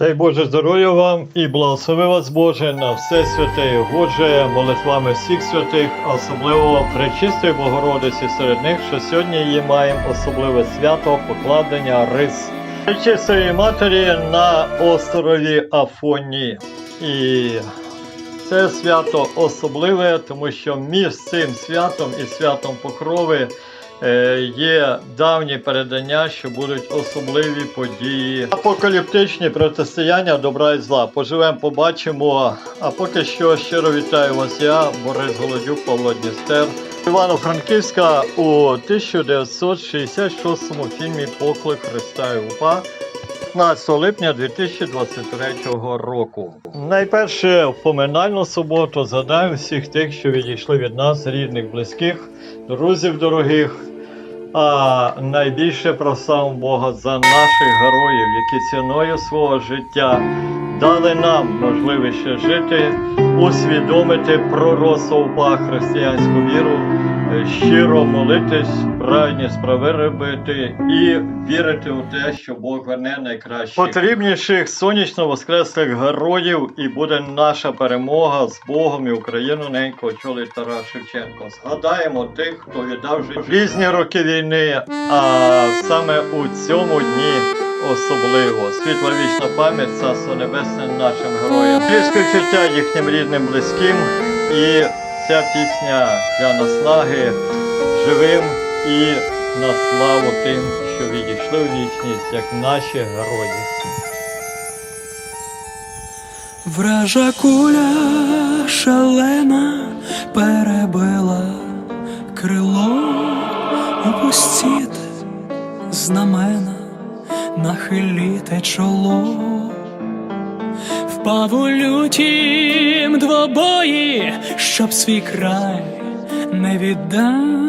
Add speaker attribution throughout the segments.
Speaker 1: Дай Боже здоров'я вам і благослови вас Боже на все святе і Боже, молитвами всіх святих, особливо Пречистої Богородиці серед них, що сьогодні її маємо особливе свято покладення рис. Пречистої Матері на острові Афоні. І це свято особливе, тому що між цим святом і святом Покрови є давні передання, що будуть особливі події. Апокаліптичні протистояння добра і зла. Поживемо, побачимо. А поки що щиро вітаю вас я, Борис Голодюк, Павло Дністер. Івано-Франківська у 1966 фільмі Поклик Христа і УПА 15 липня 2023 року. Найперше в поминальну суботу згадаю всіх тих, що відійшли від нас, рідних, близьких, друзів дорогих. А найбільше просимо Бога за наших героїв, які ціною свого життя дали нам можливість жити, усвідомити пророцтво християнську віру, щиро молитись, праведні справи робити і вірити у те, що Бог верне найкраще. Потрібніших сонячно воскреслих героїв, і буде наша перемога з Богом і Україну ненько очолить Тарас Шевченко. Згадаємо тих, хто віддав життя різні роки війни, а саме у цьому дні. Особливо світла вічна пам'ять царство небесне нашим героям. Співчуття їхнім рідним близьким. І ця пісня для наснаги живим і на славу тим, що відійшли в вічність, як наші герої.
Speaker 2: Вража куля шалена перебила крило, опустіте знамена, нахиліте чоло, впав у лютім двобої, щоб свій край не віддать,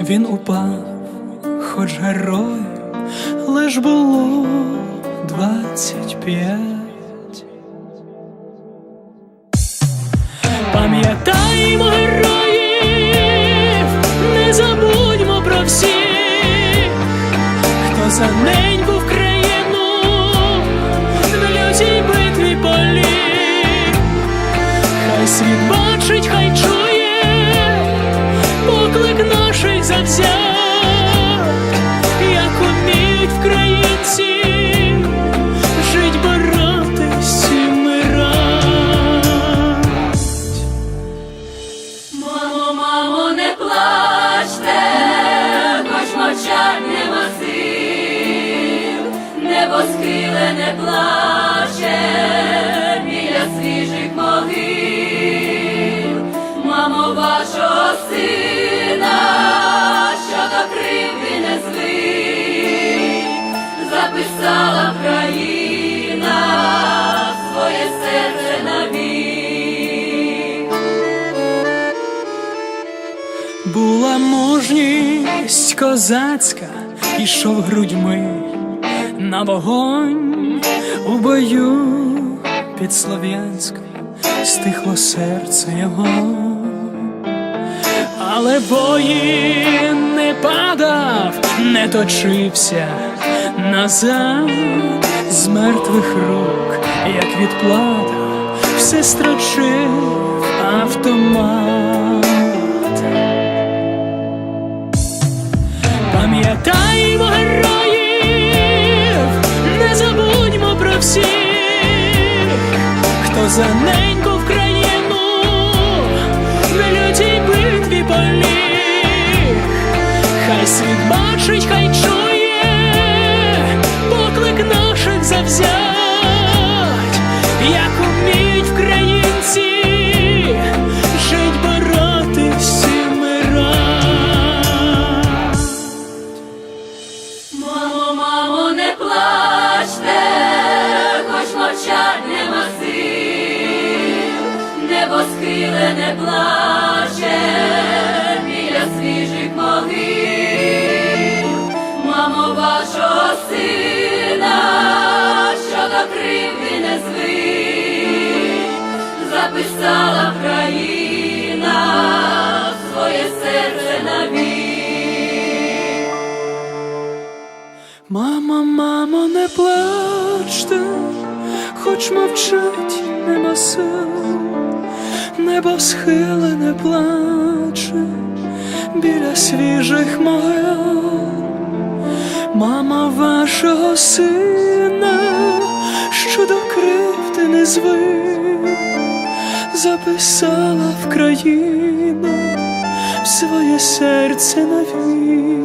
Speaker 2: він упав, хоч герою лиш було двадцять п'ять. Пам'ятаймо героїв, не забудьмо про всіх, хто за неньку в країну в лютій битві поліг. Хай світ бачить, хай чує
Speaker 3: схиле не плаче біля свіжих могил, мамо вашого сина, що до кривди не звик, записала країна своє серце навік.
Speaker 2: Була мужність козацька, ішов грудьми на вогонь. У бою під Слов'янськом стихло серце його, але воїн не падав, не точився назад. З мертвих рук, як відплата, все строчив автомат. Пам'ятаймо героїв, всіх, хто за неньку в країну на лютій битві поліг. Хай світ бачить, хай чує
Speaker 3: небо не плаче біля свіжих могил, мамо вашого сина, що до кривди не звик, записала країна своє серце навік.
Speaker 2: Мамо, мамо, не плачте, хоч мовчать нема сил, небо схилене плаче біля свіжих могил. Мама вашого сина, що до кривди не звик, записала в країну своє серце навік.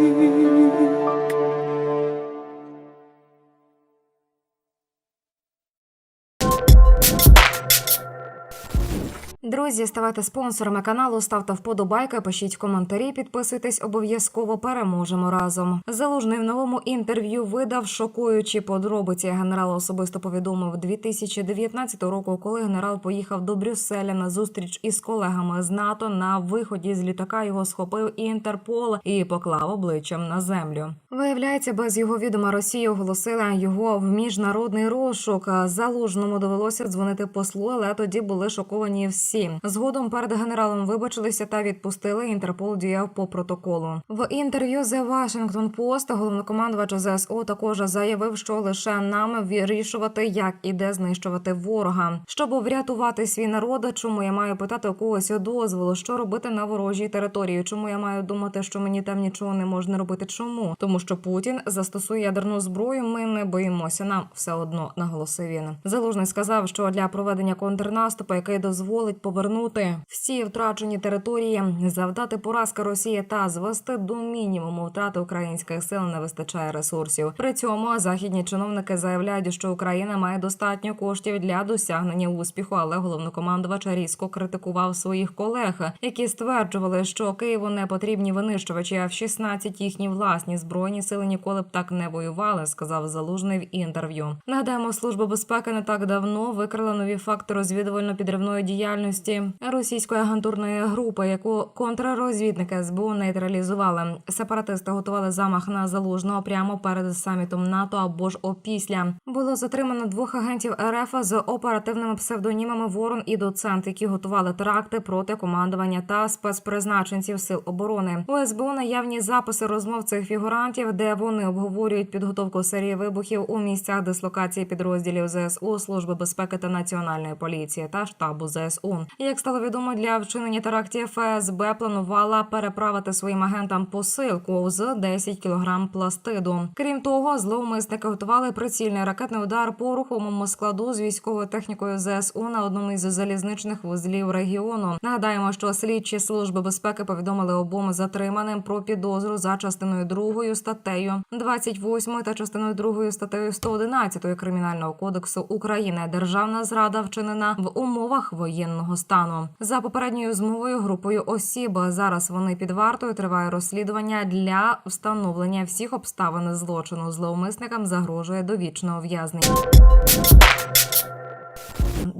Speaker 4: Друзі, ставайте спонсорами каналу, ставте вподобайки, пишіть коментарі, підписуйтесь обов'язково. Переможемо разом. Залужний в новому інтерв'ю видав шокуючі подробиці. Генерал особисто повідомив 2019 року, коли генерал поїхав до Брюсселя на зустріч із колегами з НАТО. На виході з літака його схопив Інтерпол і поклав обличчям на землю. Виявляється, без його відома Росія оголосила його в міжнародний розшук. Залужному довелося дзвонити послу, але тоді були шоковані всі. Згодом перед генералом вибачилися та відпустили. Інтерпол діяв по протоколу. В інтерв'ю The Washington Post головнокомандувач ЗСУ також заявив, що лише нам вирішувати, як і де знищувати ворога. Щоб врятувати свій народ, чому я маю питати у когось дозволу, що робити на ворожій території? Чому я маю думати, що мені там нічого не можна робити? Чому? Тому що Путін застосує ядерну зброю. Ми не боїмося. Нам все одно наголосив він. Залужний сказав, що для проведення контрнаступу, який дозволить повернути всі втрачені території, завдати поразки Росії та звести до мінімуму втрати українських сил не вистачає ресурсів. При цьому західні чиновники заявляють, що Україна має достатньо коштів для досягнення успіху, але головнокомандувач різко критикував своїх колег, які стверджували, що Києву не потрібні винищувачі, а в 16 їхні власні збройні сили ніколи б так не воювали, сказав залужний в інтерв'ю. Нагадаємо, служба безпеки не так давно викрила нові факти розвідувально-підривної діяльності російської агентурної групи, яку контррозвідники СБУ нейтралізували. Сепаратисти готували замах на залужного прямо перед самітом НАТО або ж опісля. Було затримано двох агентів РФ з оперативними псевдонімами Ворон і Доцент, які готували теракти проти командування та спецпризначенців сил оборони. У СБУ наявні записи розмов цих фігурантів, де вони обговорюють підготовку серії вибухів у місцях дислокації підрозділів ЗСУ, служби безпеки та національної поліції та штабу ЗСУ. Як стало відомо, для вчинення терактів ФСБ планувала переправити своїм агентам посилку з 10 кг пластиду. Крім того, зловмисники готували прицільний ракетний удар по рухомому складу з військовою технікою ЗСУ на одному із залізничних вузлів регіону. Нагадаємо, що слідчі служби безпеки повідомили обом затриманим про підозру за частиною 2 статтею 28 та частиною 2 статтею 111 кримінального кодексу України. Державна зрада вчинена в умовах воєнного стану. За попередньою змовою групою осіб зараз вони під вартою триває розслідування для встановлення всіх обставин злочину. Зловмисникам загрожує довічне ув'язнення.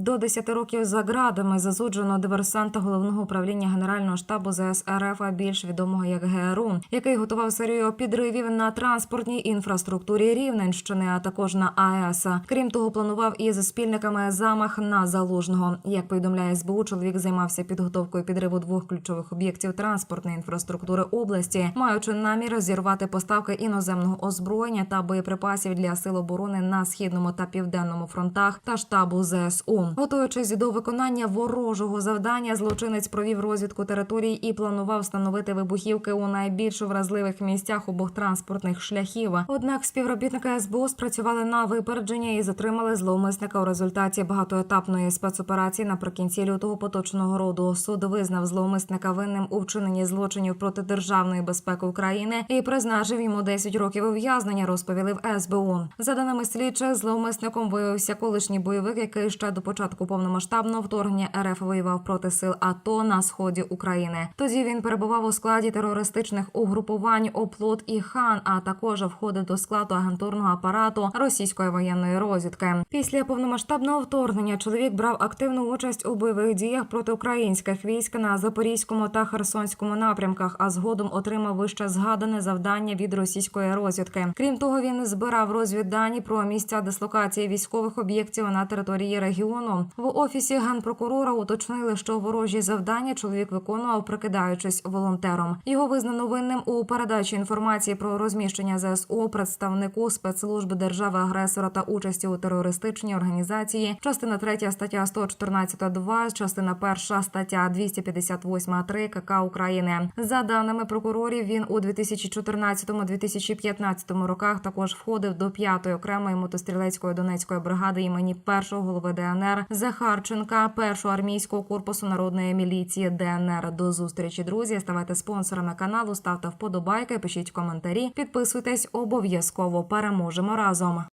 Speaker 4: До 10 років за ґратами засуджено диверсанта головного управління Генерального штабу ЗС РФ, більш відомого як ГРУ, який готував серію підривів на транспортній інфраструктурі Рівненщини, а також на АЕС. Крім того, планував із спільниками замах на залужного. Як повідомляє СБУ, чоловік займався підготовкою підриву двох ключових об'єктів транспортної інфраструктури області, маючи намір зірвати поставки іноземного озброєння та боєприпасів для сил оборони на східному та південному фронтах та штабу ЗСУ. Готуючись до виконання ворожого завдання, злочинець провів розвідку територій і планував встановити вибухівки у найбільш вразливих місцях обох транспортних шляхів. Однак співробітники СБУ спрацювали на випередження і затримали зловмисника у результаті багатоетапної спецоперації наприкінці лютого поточного року. Суд визнав зловмисника винним у вчиненні злочинів проти державної безпеки України і призначив йому 10 років ув'язнення. Розповіли в СБУ. За даними слідчих, зловмисником виявився колишній бойовик, який ще до початку повномасштабного вторгнення РФ воював проти сил АТО на сході України. Тоді він перебував у складі терористичних угрупувань Оплот і Хан, а також входив до складу агентурного апарату російської воєнної розвідки. Після повномасштабного вторгнення чоловік брав активну участь у бойових діях проти українських військ на Запорізькому та Херсонському напрямках, а згодом отримав вище згадане завдання від російської розвідки. Крім того, він збирав розвіддані про місця дислокації військових об'єктів на території регіону. В офісі генпрокурора уточнили, що ворожі завдання чоловік виконував, прикидаючись волонтером. Його визнано винним у передачі інформації про розміщення ЗСУ представнику спецслужб держави-агресора та участі у терористичній організації. Частина 3 стаття 114.2, частина 1 стаття 258.3 КК України. За даними прокурорів, він у 2014-2015 роках також входив до 5-ї окремої мотострілецької донецької бригади імені першого голови ДНР Захарченка, першого армійського корпусу народної міліції ДНР. До зустрічі, друзі. Ставайте спонсорами каналу, ставте вподобайки, пишіть коментарі, підписуйтесь обов'язково. Переможемо разом.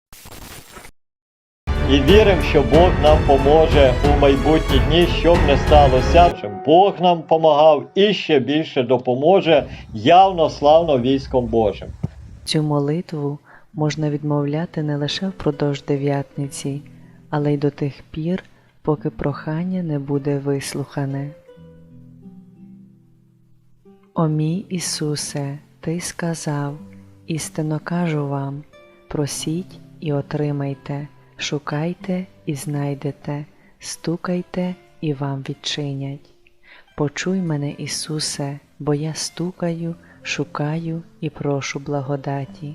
Speaker 5: І віримо, що Бог нам поможе у майбутні дні, щоб не сталося. Щоб Бог нам помагав і ще більше допоможе явно славно військом Божим.
Speaker 6: Цю молитву можна відмовляти не лише впродовж дев'ятниці, але й до тих пір, поки прохання не буде вислухане. О мій Ісусе, Ти сказав, істинно кажу вам, просіть і отримайте, шукайте і знайдете, стукайте і вам відчинять. Почуй мене, Ісусе, бо я стукаю, шукаю і прошу благодаті.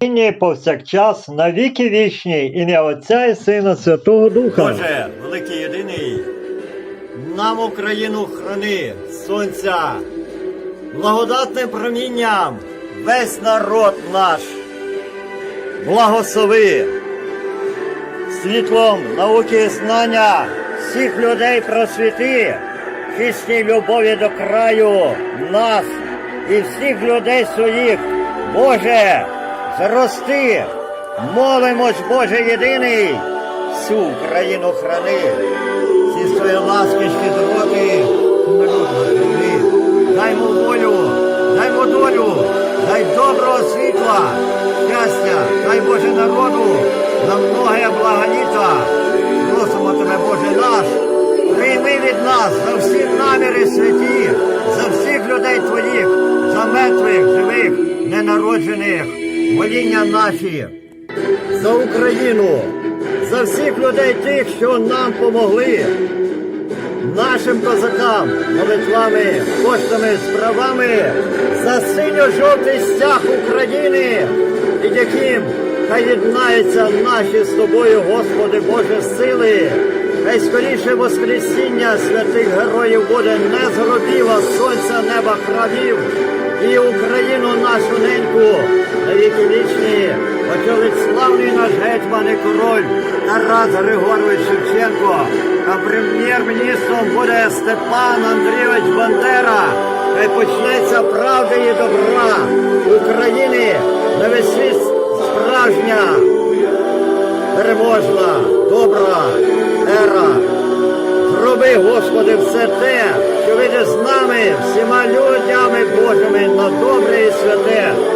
Speaker 5: Нині повсякчас на віки вічні, ім'я Отця і Сина Святого Духа. Боже, великий єдиний, нам Україну храни, сонця, благодатним промінням весь народ наш. Благослови світлом науки і знання всіх людей просвіти, чистій любові до краю нас і всіх людей своїх. Боже, зрости, молимось, Боже єдиний, всю Україну храни, всі свої ласки, щедроти. Даймо волю, даймо долю, дай доброго світла, щастя, дай Боже народу, на многое благоліта. Просимо тебе, Боже наш, прийми від нас за всі наміри святі, за всіх людей твоїх, за мертвих, живих, ненароджених, моління наші, за Україну, за всіх людей тих, що нам помогли, нашим козакам, молитвами, коштами, справами, за синьо-жовтий стяг України, під яким хай єднаються наші з тобою, Господи Боже, сили. Хай скоріше Воскресіння святих героїв буде не з гробів, а з сонця неба хравів. І Україну нашу неньку на віки вічні очолить славний наш гетьман і король Тарас Григорович Шевченко. А прем'єр-міністром буде Степан Андрійович Бандера. Хай почнеться правди і добра України на весь справжня переможна, добра ера. Зроби, Господи, все те, що вийде з нами, всіма людями Божими на добре і святе.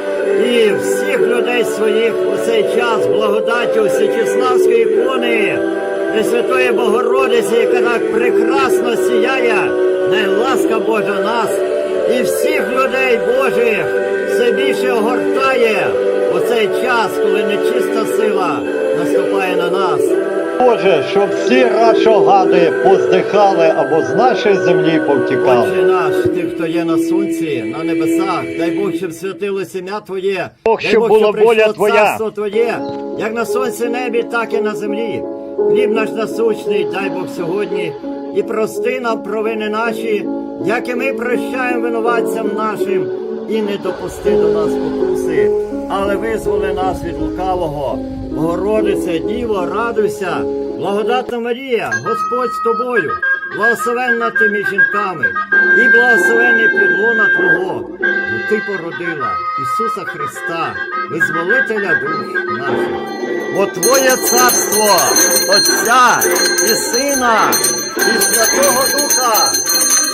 Speaker 5: і всіх людей своїх у цей час благодаттю Січеславської ікони, Пресвятої Богородиці, яка так прекрасно сіяє, най ласка Божа нас і всіх людей Божих все більше огортає у цей час, коли нечиста сила наступає на нас.
Speaker 1: Боже, щоб всі рашогади поздихали або з нашої землі повтікали.
Speaker 5: Отче наш, ти, хто є на сонці, на небесах, дай Бог, щоб святилося ім'я Твоє,
Speaker 1: Бог,
Speaker 5: дай
Speaker 1: щоб була
Speaker 5: прийшло
Speaker 1: воля Твоя.
Speaker 5: царство Твоє, як на сонці небі, так і на землі. Хліб наш насущний, дай Бог сьогодні, і прости нам провини наші, як і ми прощаємо винуватцям нашим, і не допусти до нас покуси, але визволи нас від лукавого. Богородице, Діво, радуйся, благодатна Марія, Господь з тобою, благословенна ти між жінками, і благословений підлона Твого, бо ти породила Ісуса Христа, визволителя душ наших. Бо Твоє царство, Отця і Сина, і Святого Духа,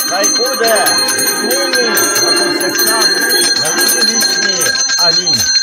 Speaker 5: хай буде нині, на повсякчас, на віки вічні. Амінь.